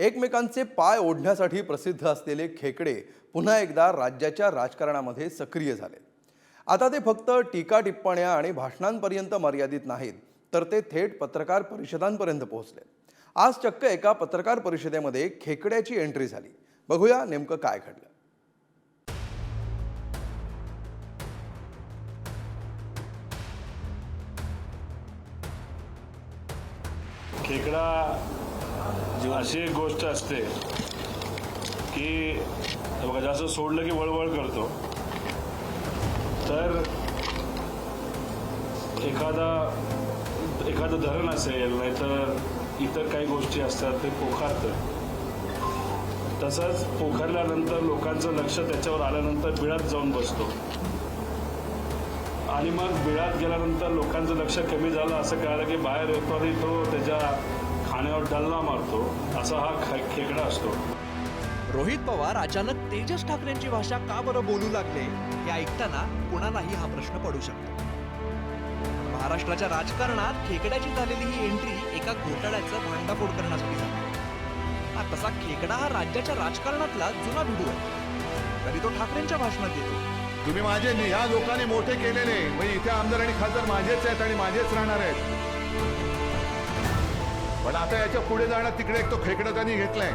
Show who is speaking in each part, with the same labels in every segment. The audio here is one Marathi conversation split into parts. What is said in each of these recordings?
Speaker 1: एकमेकांचे पाय ओढण्यासाठी प्रसिद्ध असलेले खेकडे पुन्हा एकदा राज्याच्या राजकारणामध्ये सक्रिय झाले. आता ते फक्त टीका टिप्पण्या आणि भाषणांपर्यंत मर्यादित नाहीत तर ते थेट पत्रकार परिषदांपर्यंत पोहोचले. आज चक्क एका पत्रकार परिषदेमध्ये खेकड्याची एंट्री झाली. बघूया नेमकं काय घडलं.
Speaker 2: खेकडा अशी एक गोष्ट असते की बघा जास्त सोडलं की वळवळ करतो. तर एखादा एखादं धरण असेल नाहीतर इतर काही गोष्टी असतात ते पोखारतं. तसंच पोखरल्यानंतर लोकांचं लक्ष त्याच्यावर आल्यानंतर बिळात जाऊन बसतो. आणि मग बिळात गेल्यानंतर लोकांचं लक्ष कमी झालं असं कळालं की बाहेर येतो आणि तो त्याच्या खाण्यावर डल्ला मारतो असा हा खे खेकडा असतो.
Speaker 3: रोहित पवार अचानक तेजस ठाकरेंची भाषा का बरं बोलू लागले हे ऐकताना कुणालाही हा प्रश्न पडू शकतो. महाराष्ट्राच्या राजकारणात खेकड्याची झालेली ही एंट्री एका घोटाळ्याचं भांडाफोड करण्यासाठी झाली. हा तसा खेकडा हा राज्याच्या राजकारणातला जुना भिडू आहे. तरी तो ठाकरेंच्या भाषणात येतो.
Speaker 4: तुम्ही माझे ह्या लोकांनी मोठे केलेले म्हणजे इथे आमदार आणि खासदार माझेच आहेत आणि माझेच राहणार आहेत. पण आता याच्यापुढे जाणार तिकडे एक तो खेकडा त्यांनी घेतलाय.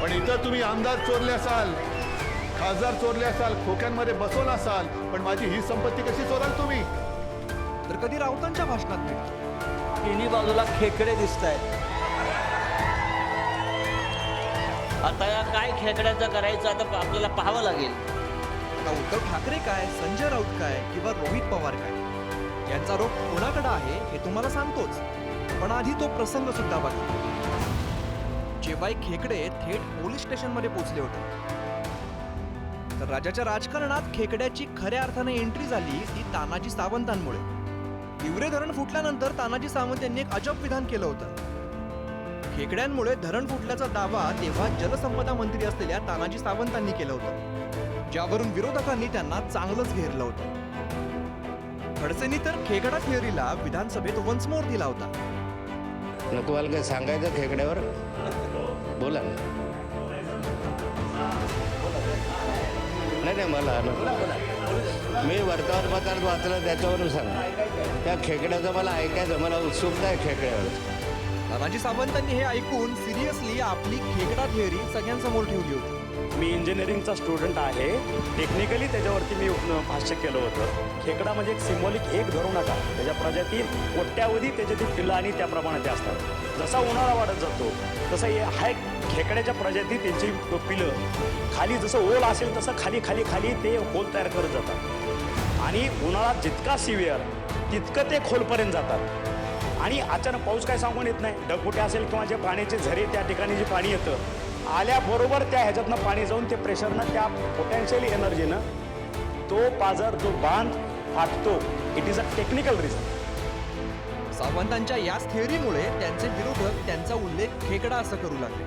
Speaker 4: पण इथं तुम्ही आमदार चोरले असाल खासदार चोरले असाल खोक्यांमध्ये बसवला असाल पण माझी ही संपत्ती कशी चोराल तुम्ही?
Speaker 3: तर कधी राऊतांच्या भाषणात मिळतो
Speaker 5: तिन्ही बाजूला खेकडे दिसत आहेत आता या काय खेकड्याचं करायचं आता आपल्याला पाहावं लागेल.
Speaker 3: आता उद्धव ठाकरे काय संजय राऊत काय किंवा रोहित पवार काय? यांचा रोग कोणाकडे आहे हे तुम्हाला सांगतोच. पण आधी तो प्रसंग सुद्धा बघा. जेव्हा एक खेकडे थेट पोलीस स्टेशनमध्ये पोहोचले होते. तर राज्याच्या राजकारणात खेकड्याची खऱ्या अर्थाने एंट्री झाली ती तानाजी सावंतांमुळे. तिवरे धरण फुटल्यानंतर तानाजी सावंत यांनी एक अजब विधान केलं होतं. खेकड्यांमुळे धरण फुटल्याचा दावा तेव्हा जलसंपदा मंत्री असलेल्या तानाजी सावंतांनी केलं होतं. ज्यावरून विरोधकांनी त्यांना चांगलंच घेरलं होतं. खडसेंनी तर खेकडा थिअरीला विधानसभेत वन्स मोर दिला होता.
Speaker 6: न तुम्हाला काही सांगायचं खेकड्यावर बोला ना. नाही नाही मला नको. मी वर्तमानपत्रात वाचलं त्याच्यावरून सांग. त्या खेकड्याचं मला ऐकायचं मला उत्सुकता आहे खेकड्यावर
Speaker 3: तानाजी सावंतांनी हे ऐकून सिरियसली आपली खेकडा थिअरी सगळ्यांसमोर ठेवली होती.
Speaker 7: मी इंजिनिअरिंगचा स्टुडंट आहे. टेक्निकली त्याच्यावरती मी भाष्य केलं होतं. खेकडा म्हणजे एक सिम्बॉलिक एक धरू नका. त्याच्या प्रजाती कोट्यावधी त्याच्यातील पिल्लं आणि त्याप्रमाणे ते असतात. जसा उन्हाळा वाढत जातो तसं हे हा एक खेकड्याच्या प्रजाती त्यांची पिलं खाली जसं ओल असेल तसं खाली खाली खाली ते होल तयार करत जातात. आणि उन्हाळा जितका सिव्हिअर तितकं ते खोलपर्यंत जातात. आणि अचानक पाऊस काय सांगून येत नाही? ढगफुटे असेल किंवा जे पाण्याचे झरे त्या ठिकाणी जे पाणी येतं आल्याबरोबर त्या ह्याच्यातनं पाणी जाऊन ते प्रेशरनं त्या पोटॅन्शियल एनर्जीनं तो पाझर जो बांध फाटतो. It is a technical reason
Speaker 3: सावंतांच्या याच थिअरीमुळे त्यांचे विरोधक त्यांचा उल्लेख खेकडा असं करू लागले.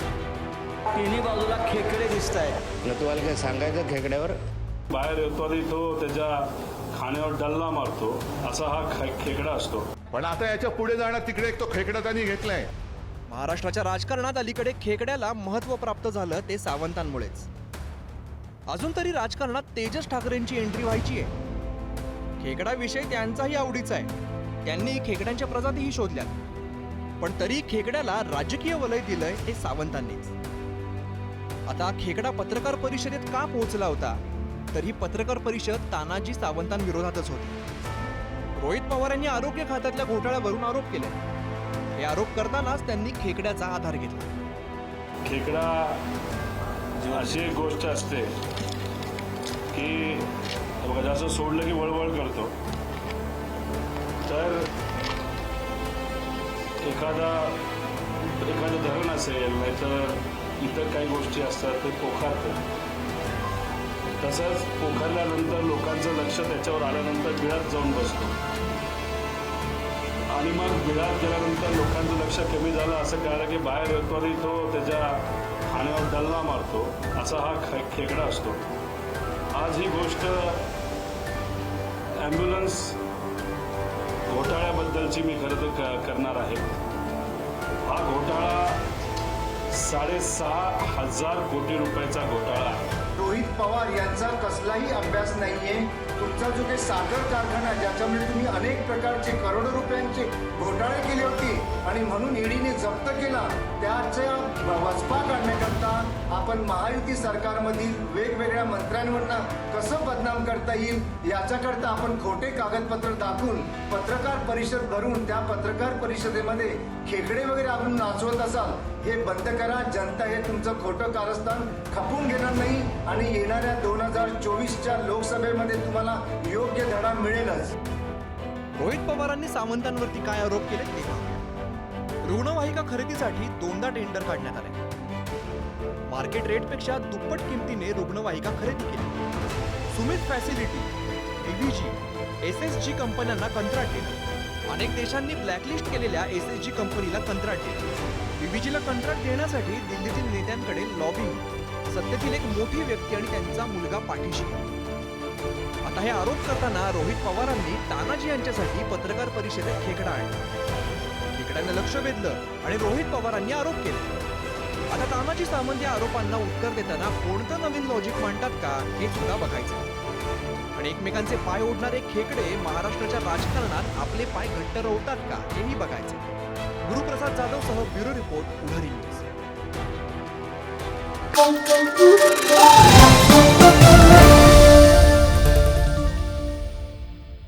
Speaker 5: तिन्ही बाजूला खेकडे दिसत आहेत
Speaker 6: न तुम्हाला काही सांगायचं खेकड्यावर?
Speaker 2: बाहेर येतो आणि तो त्याच्या खाण्यावर डल्ला मारतो. असा हा खे खेकडा असतो.
Speaker 4: पण आता याच्यापुढे जाणार तिकडे एक तो खेकडा त्यांनी घेतलाय.
Speaker 3: महाराष्ट्राच्या राजकारणात अलीकडे खेकड्याला महत्त्व प्राप्त झालं ते सावंतांमुळेच. अजून तरी राजकारणात तेजस ठाकरेंची एंट्री व्हायची आहे. खेकडा विषय त्यांचाही आवडीचा आहे. त्यांनी खेकड्यांच्या प्रजातीही शोधल्या पण तरी खेकड्याला राजकीय वलय दिलंय ते सावंतांनीच. आता खेकडा पत्रकार परिषदेत का पोहोचला होता? तर ही पत्रकार परिषद तानाजी सावंतांविरोधातच होती. रोहित पवार यांनी आरोग्य खात्यातल्या घोटाळ्यावरून आरोप केले. हे आरोप करतानाच त्यांनी खेकड्याचा आधार घेतला.
Speaker 2: खेकडा अशी एक गोष्ट असते की बघा जास्त सोडलं की वळवळ करतो तर एखादा एखादं धरण असेल नाहीतर इतर काही गोष्टी असतात ते पोखारतं तसंच पोखरल्यानंतर लोकांचं लक्ष त्याच्यावर आल्यानंतर बिळात जाऊन बसतो. आणि मग बिळात गेल्यानंतर लोकांचं लक्ष कमी झालं. असं कळलं की बाहेर येतो आणि तो त्याच्या खाण्यावर डल्ला मारतो. असा हा खे खेकडा असतो. आज ही गोष्ट ॲम्ब्युलन्स घोटाळ्याबद्दलची मी खरं तर क करणार आहे. हा घोटाळा साडेसहा हजार कोटी रुपयाचा घोटाळा आहे.
Speaker 8: रोहित पवार यांचा कसलाही अभ्यास नाहीये. तुमचा जो काही साखर कारखाना ज्याच्यामुळे तुम्ही अनेक प्रकारचे करोडो रुपयांचे आणि म्हणून ईडीने जप्त केला. त्याच्या वचपा काढण्याकरता आपण महायुती सरकारमधील वेगवेगळ्या मंत्र्यांवरना कसं बदनाम करता येईल याच्याकरता आपण खोटे कागदपत्र दाखवून पत्रकार परिषद भरून त्या पत्रकार परिषदेमध्ये खेकडे वगैरे आपण नाचवत असाल हे बंद करा. जनता हे तुमचं खोटं कारस्थान खपून घेणार नाही आणि येणाऱ्या दोन हजार चोवीसच्या लोकसभेमध्ये तुम्हाला योग्य धडा मिळेलच.
Speaker 3: रोहित पवारांनी सामंतांवरती काय आरोप केले ते रुग्णवाहिका खरेदीसाठी दोनदा टेंडर काढण्यात आले. मार्केट रेटपेक्षा दुप्पट किमतीने रुग्णवाहिका खरेदी केली. Sumit facility एव्हीजी S S G कंपन्यांना कंत्राट दिले. अनेक देशांनी ब्लॅकलिस्ट केलेल्या एस एस जी कंपनीला कंत्राट दिले. बीव्हीजीला कंत्राट देण्यासाठी दिल्लीतील नेत्यांकडे लॉबिंग सत्तेतील एक मोठी व्यक्ती आणि त्यांचा मुलगा पाठीशी. आता हे आरोप करताना रोहित पवारांनी तानाजी यांच्यासाठी पत्रकार परिषदेत खेकडा आणला. त्यांना लक्ष वेधलं आणि रोहित पवारांनी आरोप केले. आता तानाजी सामंत या आरोपांना उत्तर देताना कोणतं नवीन लॉजिक मांडतात का हे सुद्धा बघायचं. आणि एकमेकांचे पाय ओढणारे खेकडे महाराष्ट्राच्या राजकारणात आपले पाय घट्ट रोवतात का हेही बघायचं. गुरुप्रसाद जाधव सह ब्युरो रिपोर्ट उधारी न्यूज.